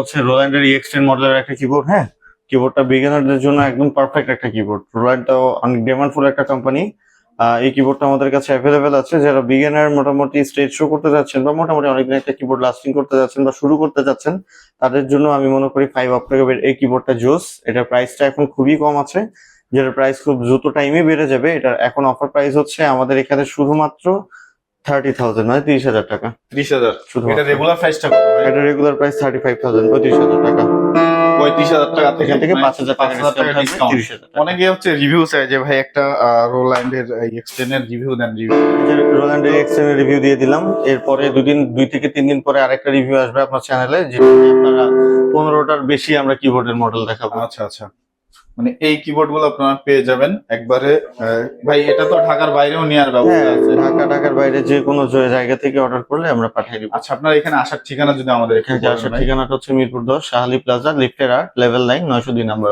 হচ্ছে রোল্যান্ডের এক্সটেন মডেলের একটা কিবোর্ড হ্যাঁ? কিবোর্ডটা বিগিনারদের জন্য একদম পারফেক্ট একটা কিবোর্ড রোল্যান্ডটাও অনেক ডিমান্ডফুল একটা কোম্পানি এই কিবোর্ডটা আমাদের কাছে অ্যাভেলেবেল আছে। যারা বিগিনার মোটামুটি স্টেজ শো করতে যাচ্ছেন বা মোটামুটি অনেকদিন একটা কিবোর্ড লাস্টিং করতে যাচ্ছেন বা শুরু করতে যাচ্ছেন, তাদের জন্য আমি মনে করি ফাইভ অক্টোবর এই কিবোর্ডটা জোস। এটার প্রাইসটা এখন খুবই কম আছে। যেটার প্রাইস খুব দ্রুত টাইমে বেড়ে যাবে, এটার এখন অফার প্রাইস হচ্ছে আমাদের এখানে শুধুমাত্র থার্টি থাউজেন্ড মানে তিরিশ হাজার টাকা। ত্রিশ হাজার। এটা রেগুলার প্রাইসটা কত এটা regular price thirty five thousand পঁয়ত্রিশ হাজার টাকা। পঁয়ত্রিশ হাজার টাকা এখান থেকে মানে পাঁচ হাজার টাকা পাঁচ হাজার ডিসকাউন্ট অনেকে হচ্ছে রিভিউ যে ভাই একটা রিভিউ দেন রিভিউ দিয়ে দিলাম। এরপরে দুদিন দুই থেকে তিন দিন পরে আরেকটা রিভিউ আসবে আপনার চ্যানেলে যেটা আপনারা পনেরোটার বেশি আমরা কিবোর্ডের মডেল দেখাবো। আচ্ছা আচ্ছা। মানে এই কিবোর্ডগুলো আপনারা পেয়ে যাবেন। একবারে ভাই এটা তো ঢাকার বাইরেও নেওয়ার ব্যবস্থা হ্যাঁ আছে। ঢাকা ঢাকার বাইরে যে কোনো জায়গা থেকে অর্ডার করলে আমরা পাঠিয়ে দিব। আচ্ছা আপনার এখানে আসার ঠিকানা যদি আমাদের এখানে আসার ঠিকানাটা হচ্ছে মিরপুর দশ শাহালি প্লাজা লিফটের আট লেভেল নাইন নয়শো দুই নাম্বার